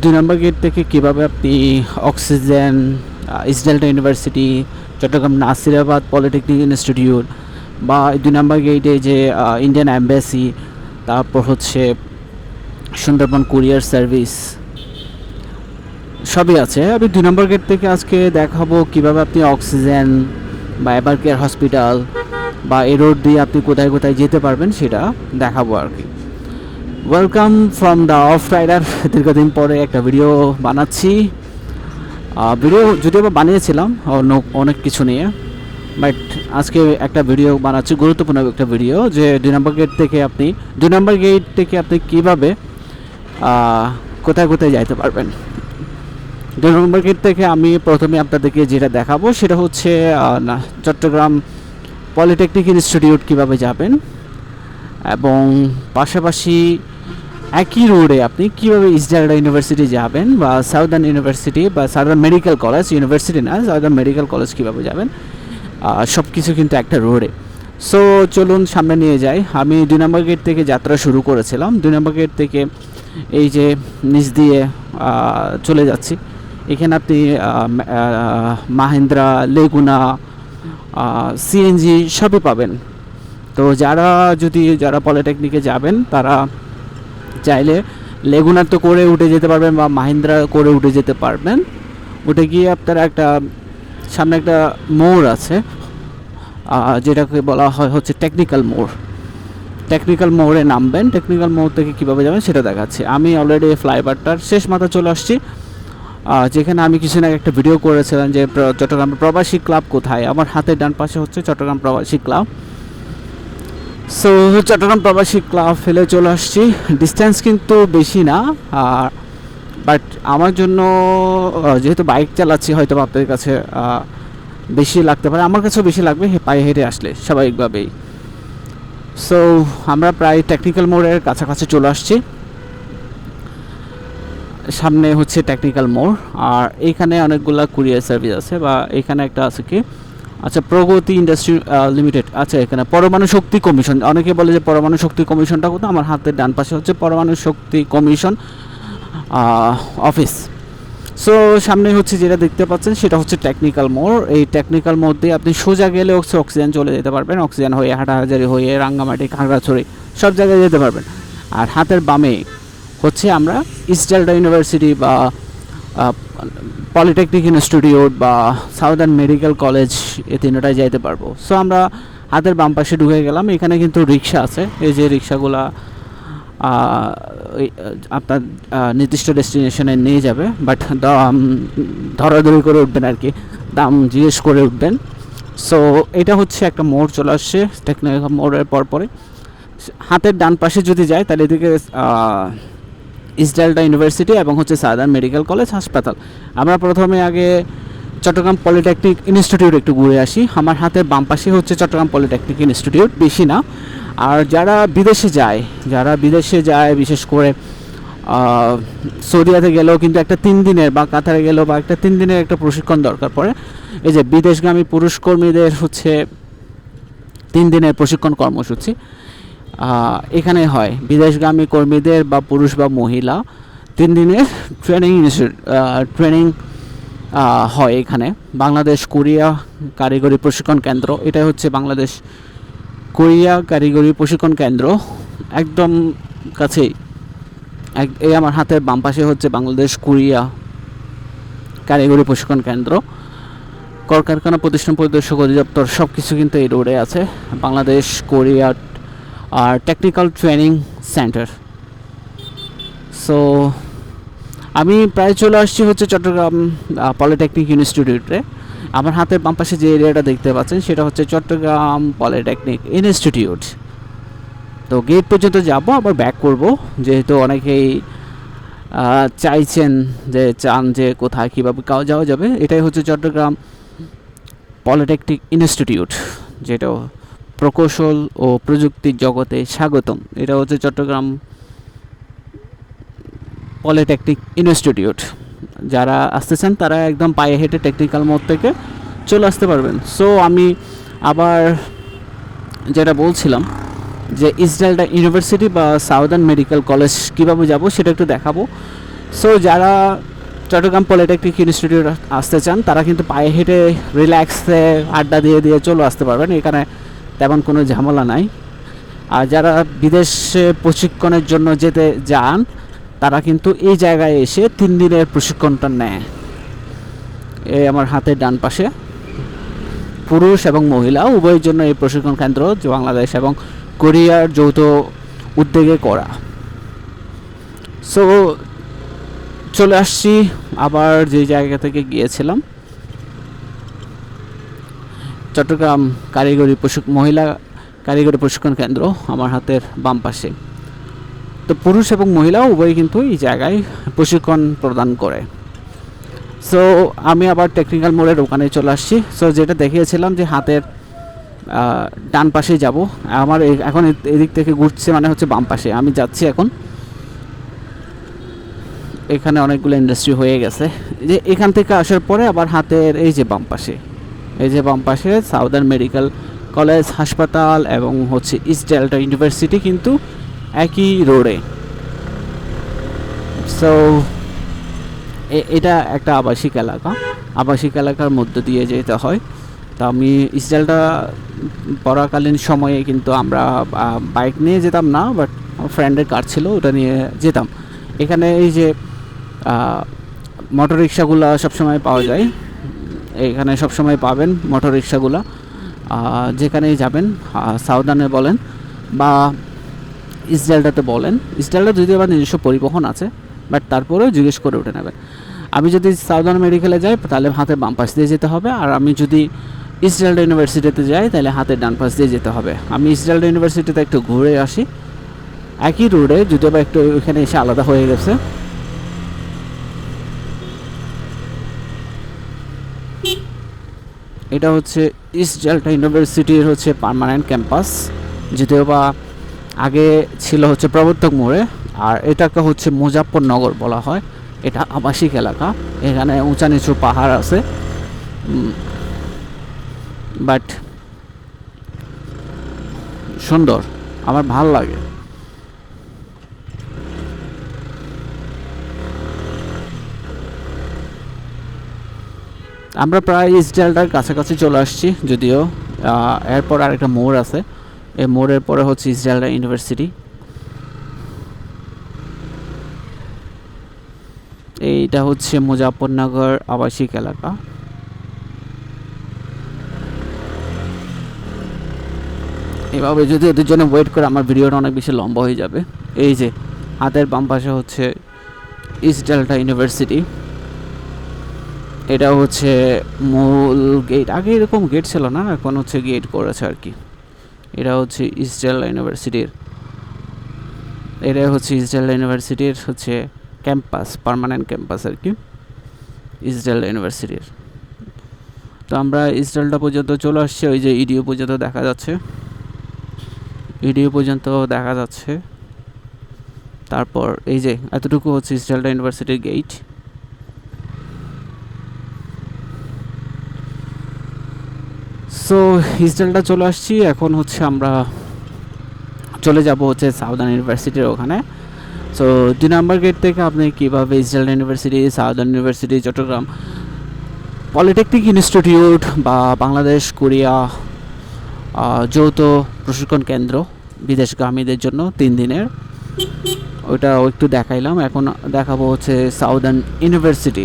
দুই নম্বর গেট থেকে কীভাবে আপনি oxygen East Delta university Chattogram Nasirabad polytechnic institute বা দুই নম্বর গেটে যে ইন্ডিয়ান অ্যাম্বাসি তারপর হচ্ছে সুন্দরবন কুরিয়ার সার্ভিস সবই আছে। আমি দুই নম্বর গেট থেকে আজকে দেখাবো কীভাবে আপনি অক্সিজেন বা এবার কেয়ার হসপিটাল বা এই রোড দিয়ে আপনি কোথায় কোথায় যেতে পারবেন সেটা দেখাবো আর কি। Welcome from the off rider দীর্ঘদিন পরে একটা ভিডিও বানাচ্ছি। ভিডিও যদিও বানিয়েছিলাম অনেক কিছু নিয়ে। বাট আজকে একটা ভিডিও বানাচ্ছি গুরুত্বপূর্ণ একটা ভিডিও যে দুই নম্বর গেট থেকে আপনি দুই নম্বর গেট থেকে আপনি কীভাবে কোথায় কোথায় যাইতে পারবেন। দুই নম্বর গেট থেকে আমি প্রথমে আপনাদেরকে যেটা দেখাবো সেটা হচ্ছে না, চট্টগ্রাম পলিটেকনিক ইনস্টিটিউট কীভাবে যাবেন। এবং পাশাপাশি একই রোডে আপনি কীভাবে ইসরায়েল ইউনিভার্সিটি যাবেন বা সাউদার্ন ইউনিভার্সিটি বা সাউদার্ন মেডিকেল কলেজ ইউনিভার্সিটি না সাউদার্ন মেডিকেল কলেজ কীভাবে যাবেন? সব কিছু কিন্তু একটা রোডে। সো চলুন সামনে নিয়ে যাই। আমি দুই নম্বর গেট থেকে যাত্রা শুরু করেছিলাম। দুই নম্বর গেট থেকে এই যে নিচ দিয়ে চলে যাচ্ছি। এখানে আপনি মাহিন্দ্রা, লেগুনা সিএনজি সবই পাবেন। তো যারা যদি, যারা পলিটেকনিকে যাবেন, তারা চাইলে লেগুনার তো করে উঠে যেতে পারবেন বা মাহিন্দ্রা করে উঠে যেতে পারবেন। উঠে গিয়ে আপনারা একটা, সামনে একটা মোড় আছে যেটাকে বলা হয় হচ্ছে টেকনিক্যাল মোড়। টেকনিক্যাল মোড়ে নামবেন টেকনিক্যাল মোড় থেকে কীভাবে যাবেন সেটা দেখাচ্ছি। আমি অলরেডি ফ্লাইওভারটার শেষ মাথা চলে আসছি। যেখানে আমি কিছুদিন আগে একটা ভিডিও করেছিলাম যে চট্টগ্রাম প্রবাসী ক্লাব কোথায়? আমার হাতের ডান পাশে হচ্ছে চট্টগ্রাম প্রবাসী ক্লাব। সো চট্টগ্রাম প্রবাসী ক্লাব ফেলে চলে আসছি। ডিস্টেন্স কিন্তু বেশি না, আর বাট আমার জন্য যেহেতু বাইক চালাচ্ছি, হয়তো আপনাদের কাছে বেশি লাগতে পারে। আমার কাছেও বেশি লাগবে পায়ে হেঁটে আসলে, স্বাভাবিকভাবেই। সো আমরা প্রায় টেকনিক্যাল মোড়ের কাছাকাছি চলে আসছি। সামনে হচ্ছে টেকনিক্যাল মোড় আর এইখানে অনেকগুলা কুরিয়ার সার্ভিস আছে, বা এখানে একটা আছে কি? আচ্ছা প্রগতি ইন্ডাস্ট্রি লিমিটেড। আচ্ছা এখানে পরমাণু শক্তি কমিশন। অনেকে বলে যে পরমাণু শক্তি কমিশনটা কোথাও আমার হাতের ডান পাশে হচ্ছে পরমাণু শক্তি কমিশন অফিস। সো সামনে হচ্ছে যেটা দেখতে পাচ্ছেন, সেটা হচ্ছে টেকনিক্যাল মোড়। এই টেকনিক্যাল মোড় দিয়ে আপনি সোজা গেলে হচ্ছে অক্সিজেন চলে যেতে পারবেন। অক্সিজেন হয়ে হাটাহাজারি হয়ে রাঙ্গামাটি, খাগড়াছড়ি, সব জায়গায় যেতে পারবেন। আর হাতের বামে হচ্ছে আমরা ইস্টার্ডা ইউনিভার্সিটি বা পলিটেকনিক ইনস্টিটিউট বা সাউদার্ন মেডিকেল কলেজ এ তিনটায় যাইতে পারব। সো আমরা হাতের বাম পাশে ঢুকে গেলাম। এখানে কিন্তু রিক্সা আছে। এই যে রিক্সাগুলা আপনার নির্দিষ্ট ডেস্টিনেশনে নিয়ে যাবে। বাট দাম, ধরাধরি করে উঠবেন আর কি। দাম জিজ্ঞেস করে উঠবেন। সো এটা হচ্ছে একটা মোড় চলে আসছে টেকনিক্যাল মোড়ের পর পরে হাতের ডান পাশে যদি যায় তাহলে এদিকে ইসরায়েলটা ইউনিভার্সিটি এবং হচ্ছে সাদার্ন মেডিকেল কলেজ হাসপাতাল আমরা প্রথমে আগে চট্টগ্রাম পলিটেকনিক ইনস্টিটিউট একটু ঘুরে আসি। আমার হাতের বাম পাশে হচ্ছে চট্টগ্রাম পলিটেকনিক ইনস্টিটিউট বেশি না। আর যারা বিদেশে যায়, যারা বিদেশে যায়, বিশেষ করে সৌদিয়াতে গেলেও কিন্তু একটা তিন দিনের বা কাতারে গেলেও বা একটা তিন দিনের একটা প্রশিক্ষণ দরকার পড়ে। এই যে বিদেশগামী পুরুষ কর্মীদের হচ্ছে তিন দিনের প্রশিক্ষণ কর্মসূচি। এখানে হয়। বিদেশগামী কর্মীদের বা পুরুষ বা মহিলা তিন দিনের ট্রেনিং ট্রেনিং হয় এখানে। বাংলাদেশ কোরিয়া কারিগরি প্রশিক্ষণ কেন্দ্র, এটাই হচ্ছে বাংলাদেশ কোরিয়া কারিগরি প্রশিক্ষণ কেন্দ্র। একদম কাছেই। এক এই আমার হাতের বাম পাশে হচ্ছে বাংলাদেশ কোরিয়া কারিগরি প্রশিক্ষণ কেন্দ্র। কলকারখানা প্রতিষ্ঠান পরিদর্শক, অধিদপ্তর সব কিছু কিন্তু এই রোডে আছে। বাংলাদেশ, কোরিয়া আর টেকনিক্যাল ট্রেনিং সেন্টার সো আমি প্রায় চলে আসছি হচ্ছে চট্টগ্রাম পলিটেকনিক ইনস্টিটিউটে আমার হাতের বাম পাশে যে এরিয়াটা দেখতে পাচ্ছেন, সেটা হচ্ছে চট্টগ্রাম পলিটেকনিক ইনস্টিটিউট তো গেট পর্যন্ত যাব, আবার ব্যাক করব। যেহেতু অনেকেই চাইছেন যে চান যে কোথায় কীভাবে কাউ যাওয়া যাবে, এটাই হচ্ছে চট্টগ্রাম পলিটেকনিক ইনস্টিটিউট যেটা প্রকৌশল ও প্রযুক্তির জগতে স্বাগতম। এটা হচ্ছে চট্টগ্রাম পলিটেকনিক ইনস্টিটিউট। যারা আসতেছেন, তারা একদম পায়ে হেঁটে টেকনিক্যাল মোড় থেকে চলে আসতে পারবেন। সো আমি আবার যেটা বলছিলাম যে ইসরায়েলটা ইউনিভার্সিটি বা সাউদার্ন মেডিকেল কলেজ কীভাবে যাব, সেটা একটু দেখাবো। সো যারা চট্টগ্রাম পলিটেকনিক ইনস্টিটিউট আসতে চান, তারা কিন্তু পায়ে হেঁটে রিল্যাক্সে আড্ডা দিয়ে দিয়ে চলে আসতে পারবেন। এখানে তেমন কোনো ঝামেলা নাই। আর যারা বিদেশে প্রশিক্ষণের জন্য যেতে যান, তারা কিন্তু এই জায়গায় এসে তিন দিনের প্রশিক্ষণটা নেয়। এই আমার হাতের ডান পাশে। পুরুষ এবং মহিলা, উভয়ের জন্য এই প্রশিক্ষণ কেন্দ্র বাংলাদেশ এবং কোরিয়ার যৌথ উদ্যোগে করা। সো চলে আসছি আবার যে জায়গা থেকে গিয়েছিলাম। চট্টগ্রাম কারিগরি প্রশিক, মহিলা কারিগরি প্রশিক্ষণ কেন্দ্র আমার হাতের বাম পাশে। তো পুরুষ এবং মহিলা উভয়ই কিন্তু এই জায়গায় প্রশিক্ষণ প্রদান করে। সো আমি আবার টেকনিক্যাল মোড়ের ওখানে চলে আসছি। সো যেটা দেখিয়েছিলাম যে হাতের ডান পাশে যাব। আমার এখন এদিক থেকে ঘুরছে মানে হচ্ছে বাম পাশে। আমি যাচ্ছি এখন। এখানে অনেকগুলো ইন্ডাস্ট্রি হয়ে গেছে। যে এখান থেকে আসার পরে আবার হাতের এই যে বাম পাশে। এই যে বাম পাশে সাউদার্ন মেডিকেল কলেজ, হাসপাতাল এবং হচ্ছে ইস্ট ডেল্টা ইউনিভার্সিটি কিন্তু একই রোডে। সো এটা একটা আবাসিক এলাকা। আবাসিক এলাকার মধ্য দিয়ে যেতে হয়। তা আমি ইস্টালটা পড়াকালীন সময়ে কিন্তু আমরা বাইক নিয়ে যেতাম না, বাট ফ্রেন্ডের কার ছিল, ওটা নিয়ে যেতাম। এখানে এই যে মোটর রিক্সাগুলো সবসময় পাওয়া যায়। এখানে সবসময় পাবেন মোটর রিক্সাগুলো যেখানেই যাবেন সাউদার্নে বলেন বা ইসরায়েলটাতে বলেন। ইসরায়েলটা যদিও আবার নিজস্ব পরিবহন আছে, বাট তারপরেও জিজ্ঞেস করে উঠে নেবেন। আমি যদি সাউদার্ন মেডিকেলে যাই, তাহলে হাতে বাম পাশ দিয়ে যেতে হবে, আর আমি যদি ইসরায়েল ইউনিভার্সিটিতে যাই, তাহলে হাতে ডান পাশ দিয়ে যেতে হবে। আমি ইসরায়েল ইউনিভার্সিটিতে একটু ঘুরে আসি। একই রোডে, যদিও বা একটু ওইখানে এসে আলাদা হয়ে গেছে এটা হচ্ছে ইস্ট ডেল্টা ইউনিভার্সিটির হচ্ছে পার্মানেন্ট ক্যাম্পাস যদিও বা আগে ছিল হচ্ছে প্রবর্তক মোড়ে, আর এটাকে হচ্ছে মুজাফরনগর বলা হয়। এটা আবাসিক এলাকা, এখানে উঁচা নিচু পাহাড় আছে। বাট সুন্দর, আমার ভালো লাগে। আমরা প্রায় ইস্টালটার কাছাকাছি চলে আসছি, যদিও এরপর আরেকটা মোড় আছে। এই মোড়ের পরে হচ্ছে ইসরায়েলটা ইউনিভার্সিটি। এইটা হচ্ছে মুজাফরনগর আবাসিক এলাকা। এভাবে যদি ওদের জন্য ওয়েট করে, আমার ভিডিওটা অনেক বেশি লম্বা হয়ে যাবে। এই যে, হাতের বাম পাশে হচ্ছে ইস্ট ডেল্টা ইউনিভার্সিটি। এটা হচ্ছে মূল গেট আগে এরকম গেট ছিল না, এখন হচ্ছে গেট করেছে আর কি। এটা হচ্ছে ইস্ট ডেল্টা ইউনিভার্সিটির এটা হচ্ছে ইস্ট ডেল্টা ইউনিভার্সিটির হচ্ছে ক্যাম্পাস পার্মানেন্ট ক্যাম্পাস আর কি। ইস্ট ডেল্টা ইউনিভার্সিটির তো আমরা ইস্ট ডেল্টা পর্যন্ত চলে আসছি, ওই যে ইডিও পর্যন্ত দেখা যাচ্ছে। ইডিও পর্যন্ত দেখা যাচ্ছে। তারপর এই যে, এতটুকু হচ্ছে ইস্ট ডেল্টা ইউনিভার্সিটির গেট সো হিস্টেলটা চলে আসছি। এখন হচ্ছে আমরা চলে যাব হচ্ছে সাউদার্ন ইউনিভার্সিটির ওখানে। সো দুই নম্বর গেট থেকে আপনি কীভাবে Israel university southern university Chattogram polytechnic institute বা বাংলাদেশ কোরিয়া যৌথ প্রশিক্ষণ কেন্দ্র বিদেশগামীদের জন্য তিন দিনের। ওইটা একটু দেখাইলাম। এখন দেখাবো হচ্ছে সাউদার্ন ইউনিভার্সিটি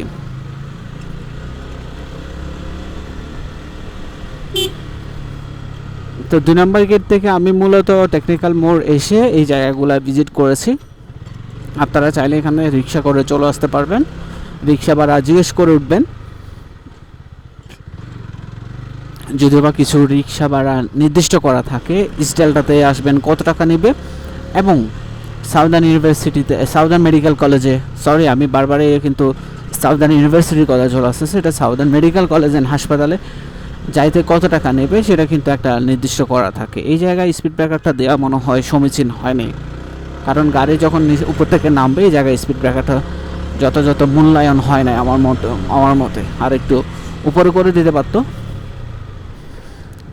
তো দুই নম্বর গেট থেকে আমি মূলত টেকনিক্যাল মোড় এসে এই জায়গাগুলো ভিজিট করেছি। আপনারা চাইলে এখানে রিক্সা করে চলে আসতে পারবেন। রিক্সা ভাড়া জিজ্ঞেস করে উঠবেন। যদিও বা কিছু রিক্সা ভাড়া নির্দিষ্ট করা থাকে, স্টাইলটাতে আসবেন, কত টাকা নেবে এবং সাউদার্ন ইউনিভার্সিটিতে, সাউদার্ন মেডিকেল কলেজে সরি আমি বারবারই কিন্তু সাউদার্ন ইউনিভার্সিটির কথা চলে আসতেছে, এটা সাউদার্ন মেডিকেল কলেজ অ্যান্ড হাসপাতালে যাইতে কত টাকা নেবে সেটা কিন্তু একটা নির্দিষ্ট করা থাকে। এই জায়গায় স্পিড ব্রেকারটা দেওয়া মনে হয় সমীচীন হয়নি। কারণ গাড়ি যখন উপর থেকে নামবে, এই জায়গায় স্পিড ব্রেকারটা যথাযথ মূল্যায়ন হয় না আমার মতো, আমার মতে। আর একটু উপরে করে দিতে পারতো।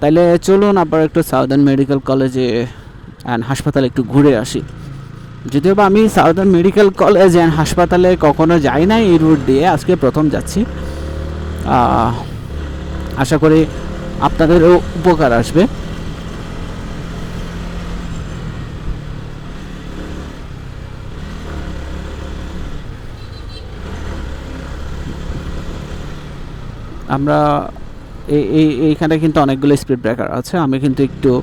তাইলে চলুন আবার একটু সাউদার্ন মেডিকেল কলেজে অ্যান্ড হাসপাতালে একটু ঘুরে আসি। যদিও বা আমি সাউদার্ন মেডিকেল কলেজ অ্যান্ড হাসপাতালে কখনো যাই নাই এই রুট দিয়ে, আজকে প্রথম যাচ্ছি। আশা করি আপনাদেরও উপকার আসবে। আমরা এই এই- এইখানে কিন্তু অনেকগুলো স্পিড ব্রেকার আছে। আমি কিন্তু একটু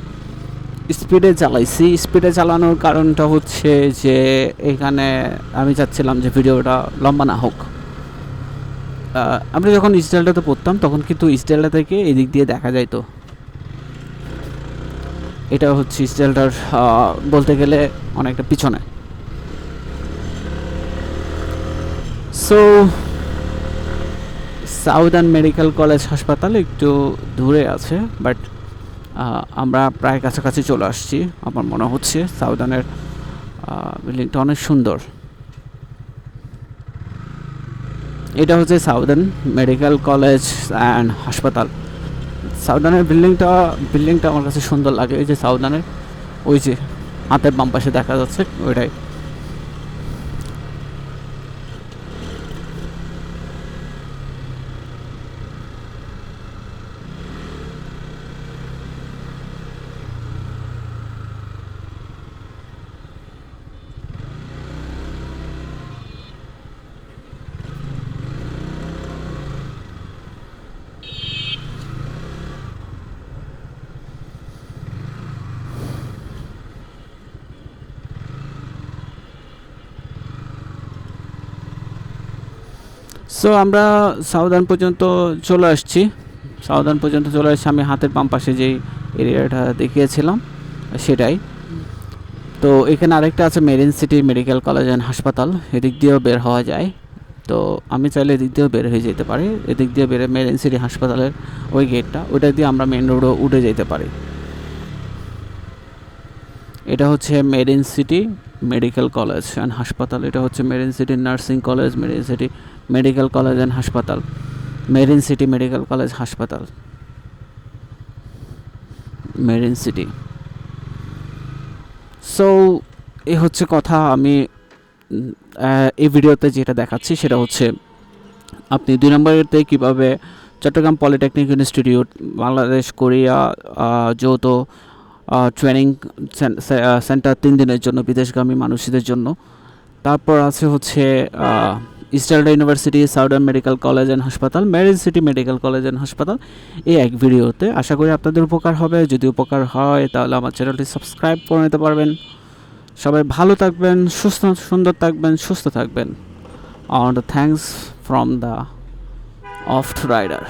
স্পিডে চালাইছি স্পিডে চালানোর কারণটা হচ্ছে যে, এখানে আমি চাচ্ছিলাম যে ভিডিওটা লম্বা না হোক। আমরা যখন স্টাইলটাতে পড়তাম তখন কিন্তু স্টাইলটা থেকে এদিক দিয়ে দেখা যাইতো। এটা হচ্ছে স্টাইলটার বলতে গেলে অনেকটা পিছনে। সো সাউদার্ন মেডিকেল কলেজ হাসপাতাল একটু দূরে আছে বাট আমরা প্রায় কাছাকাছি চলে আসছি। আমার মনে হচ্ছে সাউদার্নের বিল্ডিংটা অনেক সুন্দর। এটা হচ্ছে সাউদার্ন মেডিকেল কলেজ অ্যান্ড হাসপাতাল। সাউদার্নের বিল্ডিংটা বিল্ডিংটা আমার কাছে সুন্দর লাগে ওই যে সাউদার্নের, ওই যে হাতের বাম পাশে দেখা যাচ্ছে, ওইটাই। সো আমরা সাউদার্ন পর্যন্ত চলে আসছি। সাউদার্ন পর্যন্ত চলে আসছি আমি হাতের বাম পাশে যেই এরিয়াটা দেখিয়েছিলাম, সেটাই। তো, এখানে আরেকটা আছে marine city medical college and হাসপাতাল। এদিক দিয়েও বের হওয়া যায়। তো, আমি চাইলে এদিক দিয়েও বের হয়ে যেতে পারি। এদিক দিয়ে বের মেরিন সিটি হাসপাতালের ওই গেটটা, ওইটা দিয়ে আমরা মেন রোডও উঠে যেতে পারি। এটা হচ্ছে marine city medical college and হাসপাতাল এটা হচ্ছে marine city nursing college marine city medical college and হাসপাতাল মেরিন সিটি মেডিকেল কলেজ হাসপাতাল মেরিন সিটি সো এ হচ্ছে কথা আমি এই ভিডিওতে যেটা দেখাচ্ছি সেটা হচ্ছে, আপনি দুই নম্বরেতে কীভাবে Chattogram polytechnic institute Bangladesh, Korea যৌথ ট্রেনিং সেন্টার তিন দিনের জন্য, বিদেশগামী মানুষদের জন্য। তারপর আছে হচ্ছে eastern university southern medical college and হাসপাতাল marine city medical college and হাসপাতাল এই এক ভিডিওতে আশা করি আপনাদের উপকার হবে। যদি উপকার হয়, তাহলে আমার চ্যানেলটি সাবস্ক্রাইব করে নিতে পারবেন। সবাই ভালো থাকবেন, সুস্থ, সুন্দর থাকবেন, সুস্থ থাকবেন। On the thanks from the off rider